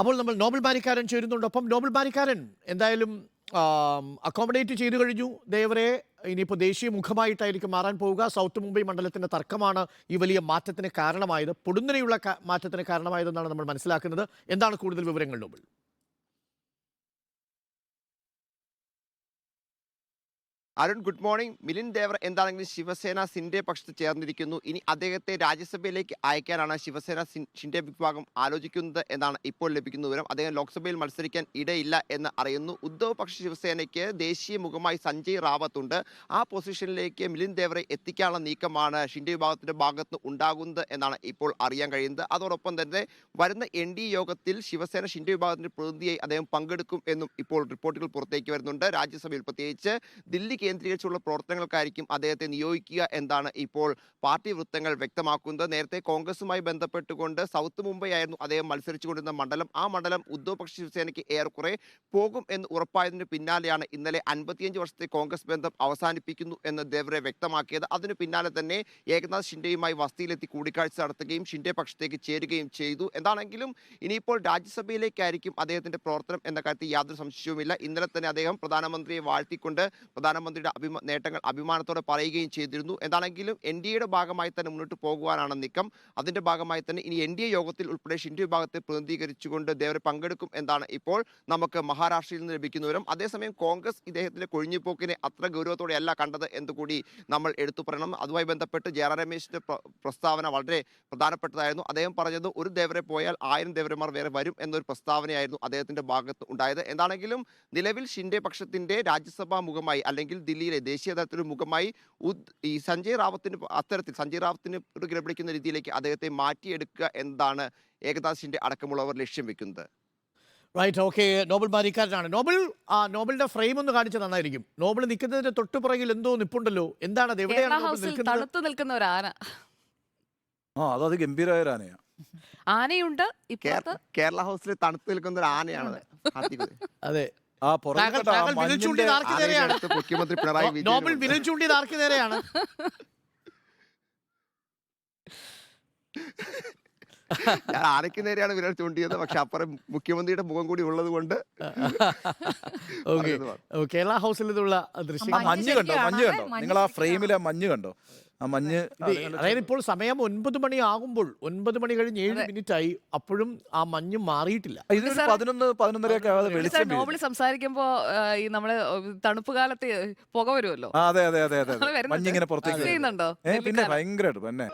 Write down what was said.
അപ്പോൾ നമ്മൾ നോബൽ ബാരിക്കാരൻ ചേരുന്നുണ്ട്. ഒപ്പം നോബൽ ബാരിക്കാരൻ എന്തായാലും അക്കോമഡേറ്റ് ചെയ്തു കഴിഞ്ഞു. ദേവരെ ഇനിയിപ്പോൾ ദേശീയ മുഖമായിട്ടായിരിക്കും മാറാൻ പോവുക. സൗത്ത് മുംബൈ മണ്ഡലത്തിന്റെ തർക്കമാണ് ഈ വലിയ മാറ്റത്തിന് കാരണമായത്. പൊടുന്നനെയുള്ള മാറ്റത്തിന് കാരണമായതെന്നാണ് നമ്മൾ മനസ്സിലാക്കുന്നത്. എന്താണ് കൂടുതൽ വിവരങ്ങൾ Nobel? Arun good morning Milind Deora എന്താണെങ്കിലും ശിവസേന സിൻഡെ പക്ഷത്ത് ചേർന്നിരിക്കുന്നു. ഇനി അദ്ദേഹത്തെ രാജ്യസഭയിലേക്ക് അയക്കാനാണ് ശിവസേന ഷിൻഡെ വിഭാഗം ആലോചിക്കുന്നത് എന്നാണ് ഇപ്പോൾ ലഭിക്കുന്ന വിവരം. അദ്ദേഹം ലോക്സഭയിൽ മത്സരിക്കാൻ ഇടയില്ല എന്ന് അറിയുന്നു. ഉദ്ധവ് പക്ഷ ശിവസേനയ്ക്ക് ദേശീയ മുഖമായി സഞ്ജയ് റാവത്ത് ഉണ്ട്. ആ പൊസിഷനിലേക്ക് മിലിൻ ദേവറെ എത്തിക്കാനുള്ള നീക്കമാണ് ഷിൻഡെ വിഭാഗത്തിന്റെ ഭാഗത്ത് ഉണ്ടാകുന്നത് എന്നാണ് ഇപ്പോൾ അറിയാൻ കഴിയുന്നത്. അതോടൊപ്പം തന്നെ വരുന്ന എൻ ഡി യോഗത്തിൽ ശിവസേന ഷിൻഡെ വിഭാഗത്തിന്റെ പ്രതിനിധിയായി അദ്ദേഹം പങ്കെടുക്കും എന്നും ഇപ്പോൾ റിപ്പോർട്ടുകൾ പുറത്തേക്ക് വരുന്നുണ്ട്. രാജ്യസഭയിൽ പ്രത്യേകിച്ച് ദില്ലി കേന്ദ്രീകരിച്ചുള്ള പ്രവർത്തനങ്ങൾക്കായിരിക്കും അദ്ദേഹത്തെ നിയോഗിക്കുക എന്നാണ് ഇപ്പോൾ പാർട്ടി വൃത്തങ്ങൾ വ്യക്തമാക്കുന്നത്. നേരത്തെ കോൺഗ്രസുമായി ബന്ധപ്പെട്ടുകൊണ്ട് സൗത്ത് മുംബൈ ആയിരുന്നു അദ്ദേഹം മത്സരിച്ചുകൊണ്ടിരുന്ന മണ്ഡലം. ആ മണ്ഡലം ഉദ്ധവ് പക്ഷ ശിവസേനയ്ക്ക് ഏറെക്കുറെ പോകും എന്ന് ഉറപ്പായതിന് പിന്നാലെയാണ് ഇന്നലെ അൻപത്തിയഞ്ച് വർഷത്തെ കോൺഗ്രസ് ബന്ധം അവസാനിപ്പിക്കുന്നു എന്ന് ദേവരെ വ്യക്തമാക്കിയത്. അതിനു പിന്നാലെ തന്നെ ഏകനാഥ് ഷിൻഡെയുമായി വസ്തിയിലെത്തി കൂടിക്കാഴ്ച നടത്തുകയും ഷിൻഡെ പക്ഷത്തേക്ക് ചേരുകയും ചെയ്തു. എന്താണെങ്കിലും ഇനിയിപ്പോൾ രാജ്യസഭയിലേക്കായിരിക്കും അദ്ദേഹത്തിന്റെ പ്രവർത്തനം എന്ന കാര്യത്തിൽ യാതൊരു സംശയവുമില്ല. ഇന്നലെ തന്നെ അദ്ദേഹം പ്രധാനമന്ത്രിയെ വാഴ്ത്തിക്കൊണ്ട് പ്രധാനമന്ത്രിയുടെ അഭിമ നേട്ടങ്ങൾ അഭിമാനത്തോടെ പറയുകയും ചെയ്തിരുന്നു. എന്താണെങ്കിലും എൻ ഡി എയുടെ ഭാഗമായി തന്നെ മുന്നോട്ട് പോകുവാനാണ് നീക്കം. അതിന്റെ ഭാഗമായി തന്നെ ഇനി എൻ ഡി എ യോഗത്തിൽ ഉൾപ്പെടെ ഷിൻഡു വിഭാഗത്തെ പ്രതിനിധീകരിച്ചുകൊണ്ട് ദേവർ പങ്കെടുക്കും എന്നാണ് ഇപ്പോൾ നമുക്ക് മഹാരാഷ്ട്രയിൽ നിന്ന് ലഭിക്കുന്ന വിവരം. അതേസമയം കോൺഗ്രസ് ഇദ്ദേഹത്തിന്റെ കൊഴിഞ്ഞുപോക്കിനെ അത്ര ഗൗരവത്തോടെയല്ല കണ്ടത് എന്നുകൂടി നമ്മൾ എടുത്തു പറയണം. അതുമായി ബന്ധപ്പെട്ട് ജയറാം രമേശിന്റെ പ്ര- പ്രസ്താവന വളരെ പ്രധാനപ്പെട്ടതായിരുന്നു. അദ്ദേഹം പറഞ്ഞത് ഒരു ദേവരെ പോയാൽ ആയിരം ദേവരന്മാർ വേറെ വരും എന്നൊരു പ്രസ്താവനയായിരുന്നു അദ്ദേഹത്തിന്റെ ഭാഗത്ത് ഉണ്ടായത്. എന്താണെങ്കിലും നിലവിൽ ഷിൻഡെ പക്ഷത്തിന്റെ രാജ്യസഭാ മുഖമായി അല്ലെങ്കിൽ ദില്ലിയിലെ ദേശീയ തലത്തിലൊരു മുഖമായി ഈ സഞ്ജയ് റാവത്തിന് അത്തരത്തിൽ സഞ്ജയ് റാവത്തിന് ഒരു കിടപിടിക്കുന്ന രീതിയിലേക്ക് അദ്ദേഹത്തെ മാറ്റിയെടുക്കുക എന്നതാണ് ഷിൻഡെ അടക്കമുള്ളവർ ലക്ഷ്യം വെക്കുന്നത്. റൈറ്റ് ഓക്കെ നോബൽ ബാരിക്കാരനാണ് നോബൽ ആ നോബലിന്റെ ഫ്രെയിം ഒന്ന് കാണിച്ച് നന്നായിരിക്കും. നോബൽ നിൽക്കുന്നതിന്റെ തൊട്ടുപുറകിൽ എന്തോ നിപ്പുണ്ടല്ലോ. എന്താണ് അത്? കേരള എവിടെയാണ് തണുത്തു നിൽക്കുന്ന ഒരു ആന. ആ അത് ഗംഭീരമായ ഒരു ആനയുണ്ട്. കേരള ഹൗസിൽ തണുത്ത് നിൽക്കുന്ന ഒരു ആനയാണ് അതെ. ആ താങ്കൾ- കണ്ടോ, ആ താങ്കൾ വിരൽ ചൂണ്ടി മഞ്ഞിന്റെ- ആർക്ക് നേരെയാണ്? അടുത്ത് മുഖ്യമന്ത്രി പിണറായി നോ- വിജയൻ നോബൽ വിരൽ ചൂണ്ടിയത് ആർക്ക് നേരെയാണ്? ഞാൻ ആനയ്ക്ക് നേരെയാണ് വിരൽ ചൂണ്ടിയത്. പക്ഷെ അപ്പുറം മുഖ്യമന്ത്രിയുടെ മുഖം കൂടി ഉള്ളത് കൊണ്ട്. കേരള ഹൗസിൽ നിന്നുള്ള ദൃശ്യം. മഞ്ഞ് കണ്ടോ? മഞ്ഞ് കണ്ടോ? നിങ്ങൾ ആ ഫ്രെയിമിലെ മഞ്ഞ് കണ്ടോ? ആ മഞ്ഞ് അതായത് ഇപ്പോൾ സമയം ഒൻപത് മണി ആകുമ്പോൾ ഒൻപത് മണി കഴിഞ്ഞ് ഏഴ് മിനിറ്റ് ആയി അപ്പോഴും ആ മഞ്ഞ് മാറിയിട്ടില്ല. ഇതിന് പതിനൊന്ന് പതിനൊന്നരയൊക്കെ ആവാതെ സാർ വെളിച്ചം നോബിൾ സംസാരിക്കുമ്പോ ഈ നമ്മൾ തണുപ്പ് കാലത്ത് പുക വരുമല്ലോ? അതെ അതെ അതെ അതെ. മഞ്ഞിങ്ങനെ പുറത്തേക്ക് ചെയ്യുന്നുണ്ടോ? പിന്നെ ഭയങ്കരമായിട്ട് പിന്നെ